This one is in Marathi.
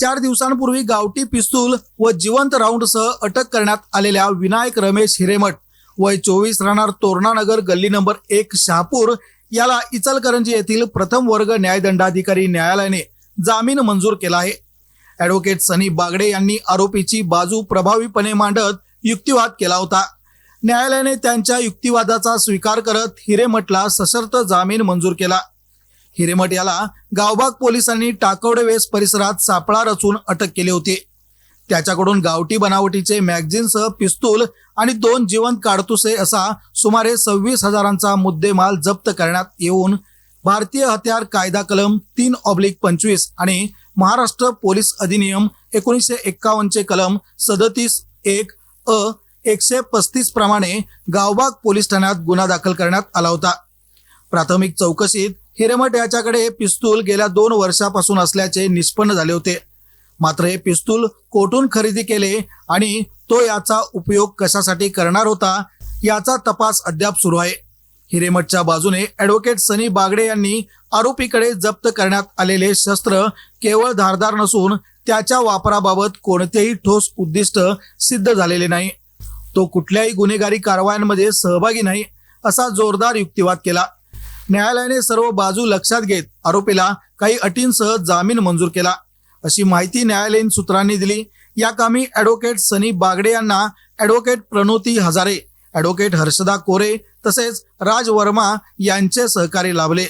चार दिवसांपूर्वी गावठी पिस्तूल व जिवंत राऊंडसह अटक करण्यात आलेल्या विनायक रमेश हिरेमठ वय चोवीस राहणार तोरणानगर गल्ली नंबर एक शहापूर याला इचलकरंजी येथील प्रथम वर्ग न्यायदंडाधिकारी न्यायालयाने जामीन मंजूर केला आहे. ॲडव्होकेट सनी बागडे यांनी आरोपीची बाजू प्रभावीपणे मांडत युक्तिवाद केला होता. न्यायालयाने त्यांच्या युक्तिवादाचा स्वीकार करत हिरेमठला सशर्त जामीन मंजूर केला. हिरेमठ याला गावबाग पोलिसांनी टाकवडे वेस परिसरात सापळा रचून अटक केली होती. त्याच्याकडून गावठी बनावटीचे मॅगझिनसह पिस्तूल आणि दोन जिवंत काडतुसे असा सुमारे सव्वीस हजारांचा मुद्देमाल जप्त करण्यात येऊन भारतीय हत्यार कायदा कलम तीन ऑब्लिक पंचवीस आणि महाराष्ट्र पोलीस अधिनियम एकोणीसशे एक्कावन्नचे कलम सदतीस एक अ एकशे पस्तीस प्रमाणे गावबाग पोलीस ठाण्यात गुन्हा दाखल करण्यात आला होता. प्राथमिक चौकशीत हिरेमठ याच्याकडे हे पिस्तूल गेल्या दोन वर्षापासून असल्याचे निष्पन्न झाले होते. मात्र हे पिस्तूल कोठून खरेदी केले आणि तो याचा उपयोग कशासाठी करणार होता याचा तपास अद्याप सुरू आहे. हिरेमठच्या बाजूने ॲडव्होकेट सनी बागडे यांनी आरोपीकडे जप्त करण्यात आलेले शस्त्र केवळ धारदार नसून त्याच्या वापराबाबत कोणतेही ठोस उद्दिष्ट सिद्ध झालेले नाही. तो कुठल्याही गुन्हेगारी कारवायांमध्ये सहभागी नाही असा जोरदार युक्तिवाद केला. न्यायालयाने सर्व बाजू लक्षात घेत आरोपीला काही अटींसह जामीन मंजूर केला. अशी माहिती न्यायालयीन सूत्रांनी दिली. या कामी ॲडव्होकेट सनी बागडे यांना ॲडव्होकेट प्रणोती हजारे ॲडव्होकेट हर्षदा कोरे तसेच राज वर्मा यांचे सहकार्य लाभले.